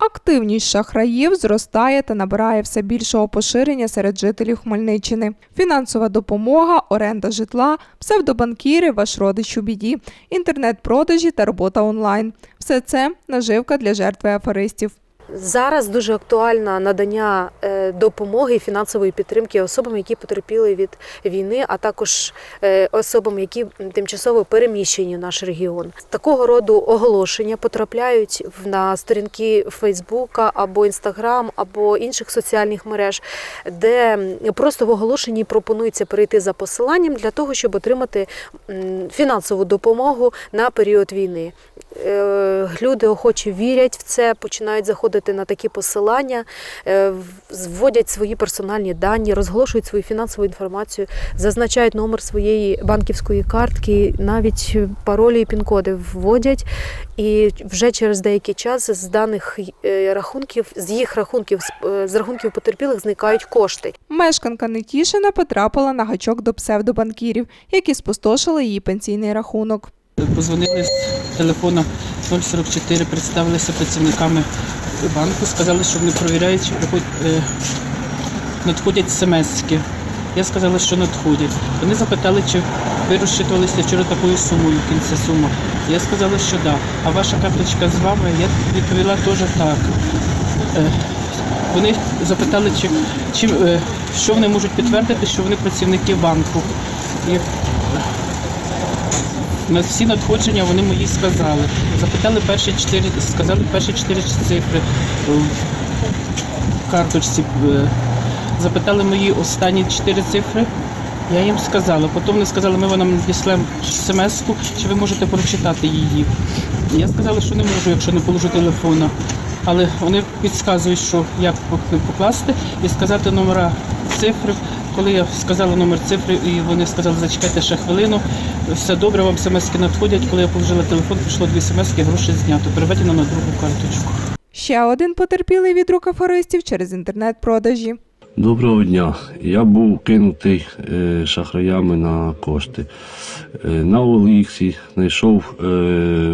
Активність шахраїв зростає та набирає все більшого поширення серед жителів Хмельниччини. Фінансова допомога, оренда житла, псевдобанкіри, ваш родич у біді, інтернет-продажі та робота онлайн. Все це наживка для жертви аферистів. Зараз дуже актуальне надання е, допомоги і фінансової підтримки особам, які потерпіли від війни, а також е, особам, які тимчасово переміщені в наш регіон. Такого роду оголошення потрапляють на сторінки Фейсбука або Інстаграм, або інших соціальних мереж, де просто в оголошенні пропонується перейти за посиланням для того, щоб отримати фінансову допомогу на період війни. Е, Люди охоче вірять в це, починають заходити на такі посилання, е, вводять свої персональні дані, розголошують свою фінансову інформацію, зазначають номер своєї банківської картки, навіть паролі і пін-коди вводять. І вже через деякий час з даних е, рахунків, з їх рахунків, з- е, з рахунків потерпілих зникають кошти. Мешканка Нетішина потрапила на гачок до псевдобанкірів, які спустошили її пенсійний рахунок. Позвонили з телефона 044, представилися працівниками банку, сказали, що вони перевіряють, чи приходять, е, надходять смс-ки. Я сказала, що надходять. Вони запитали, чи ви розчитувалися вчора такою сумою, в кінці сума. Я сказала, що так. Да. А ваша карточка з вами? Я відповіла теж так. Е, Вони запитали, чи, чи, е, що вони можуть підтвердити, що вони працівники банку. І на всі надходження вони мої сказали. Запитали перші чотири, сказали перші чотири цифри в карточці. Е, Запитали мої останні чотири цифри. Я їм сказала. Потім вони сказали, ми вам надіслемо смс-ку, чи ви можете прочитати її. Я сказала, що не можу, якщо не положу телефона. Але вони підказують, що як покласти і сказати номера цифри. Коли я сказала номер цифри, і вони сказали, зачекайте ще хвилину, все добре, вам смс-ки надходять. Коли я положила телефон, прийшло дві смс-ки, гроші знято, переведено на другу карточку. Ще один потерпілий від рук аферистів через інтернет-продажі. Доброго дня. Я був кинутий е, шахраями на кошти. Е, на Оліксі знайшов е,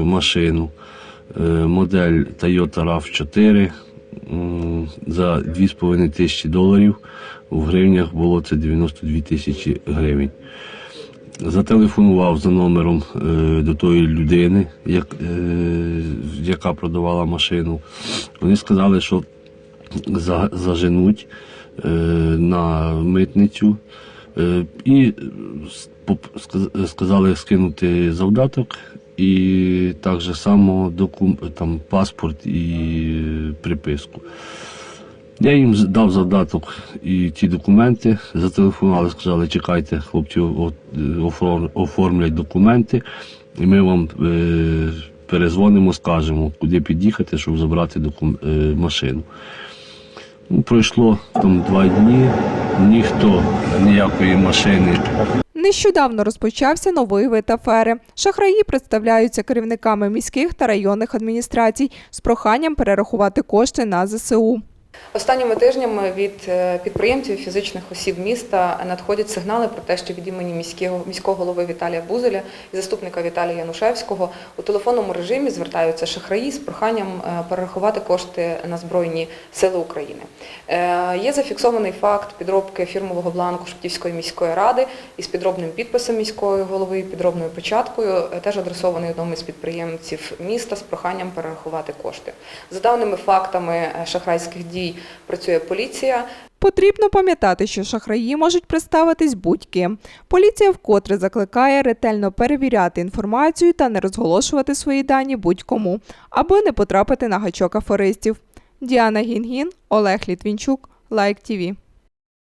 машину, е, модель Toyota RAV4 м, за 2,5 тисячі доларів. В гривнях було це 92 тисячі гривень. Зателефонував за номером е, до тої людини, е, яка продавала машину. Вони сказали, що за- заженуть е, на митницю і сказали скинути завдаток і так же само докум, там, паспорт і приписку. Я їм дав завдаток і ті документи, зателефонували, сказали, чекайте, хлопці оформлять документи, і ми вам е, перезвонимо, скажемо, куди під'їхати, щоб забрати докум, е, машину. Ну, пройшло там два дні, ніхто ніякої машини Нещодавно розпочався новий вид афери. Шахраї представляються керівниками міських та районних адміністрацій з проханням перерахувати кошти на ЗСУ. Останніми тижнями від е, підприємців, фізичних осіб міста надходять сигнали про те, що від імені міського міського голови Віталія Бузеля і заступника Віталія Янушевського у телефонному режимі звертаються шахраї з проханням е, перерахувати кошти на збройні сили України. Е, Є зафіксований факт підробки фірмового бланку Шептівської міської ради із підробним підписом міської голови, підробною печаткою, теж адресований одному із підприємців міста з проханням перерахувати кошти. За даними фактами шахрайських дій працює поліція. Потрібно пам'ятати, що шахраї можуть представитись будь-ким. Поліція вкотре закликає ретельно перевіряти інформацію та не розголошувати свої дані будь-кому, аби не потрапити на гачок афористів. Діана Гінгін, Олег Літвінчук, Лайк ТІВІ.